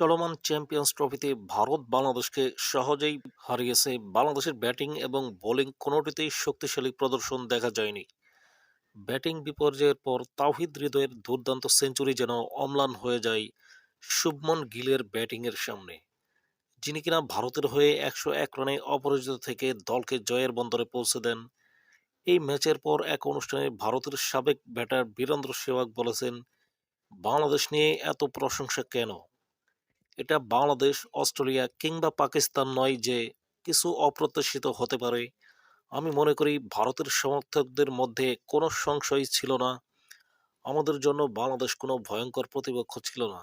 চলমান চ্যাম্পিয়ন্স ট্রফিতে ভারত বাংলাদেশকে সহজেই হারিয়েছে। বাংলাদেশের ব্যাটিং এবং বোলিং কোনোটিতেই শক্তিশালী প্রদর্শন দেখা যায়নি। ব্যাটিং বিপর্যয়ের পর তাওহিদ হৃদয়ের দুর্দান্ত সেঞ্চুরি যেন অম্লান হয়ে যায় শুভমন গিলের ব্যাটিংয়ের সামনে। যিনি কিনা ভারতের হয়ে একশো এক রানে অপরাজিত থেকে দলকে জয়ের বন্দরে পৌঁছে দেন। এই ম্যাচের পর এক অনুষ্ঠানে ভারতের সাবেক ব্যাটার বীরেন্দ্র সেহবাগ বলেছেন, বাংলাদেশ নিয়ে এত প্রশংসা কেন? এটা বাংলাদেশ, অস্ট্রেলিয়া কিংবা পাকিস্তান নয় যে কিছু অপ্রত্যাশিত হতে পারে। আমি মনে করি ভারতের সমর্থকদের মধ্যে কোনো সংশয় ছিল না। আমাদের জন্য বাংলাদেশ কোনো ভয়ঙ্কর প্রতিপক্ষ ছিল না।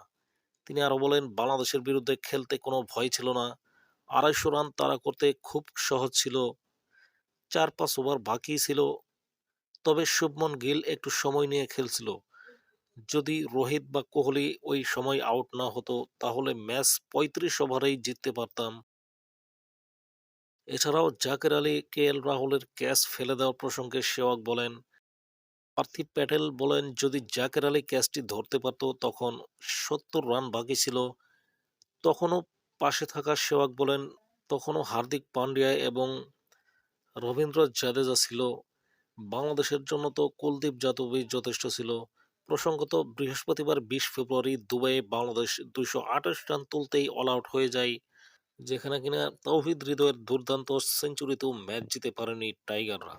তিনি আরও বলেন, বাংলাদেশের বিরুদ্ধে খেলতে কোনো ভয় ছিল না। আড়াইশো রান তাড়া করতে খুব সহজ ছিল। চার পাঁচ ওভার বাকি ছিল। তবে শুভমন গিল একটু সময় নিয়ে খেলছিল। যদি রোহিত বা কোহলি ওই সময় আউট না হতো, তাহলে ম্যাচ পঁয়ত্রিশ ওভারেই জিততে পারতাম। এছাড়াও জাকের আলী, কে এল রাহুলের ক্যাচ ফেলে দেওয়ার প্রসঙ্গে সেওয়াগ বলেন, পার্থিব প্যাটেল বলেন, যদি জাকের আলী ক্যাচটি ধরতে পারত, তখন সত্তর রান বাকি ছিল। তখনও পাশে থাকা সেওয়াগ বলেন, তখনও হার্দিক পান্ডিয়া এবং রবীন্দ্র জাদেজা ছিল। বাংলাদেশের জন্য তো কুলদীপ যাদবই যথেষ্ট ছিল। প্রসঙ্গত, বৃহস্পতিবার বিশ ফেব্রুয়ারি দুবাইয়ে বাংলাদেশ দুইশো আঠাশ রান তুলতেই অল আউট হয়ে যায়। যেখানে কিনা তৌহিদ হৃদয়ের দুর্দান্ত সেঞ্চুরিতেও ম্যাচ জিতে পারেনি টাইগাররা।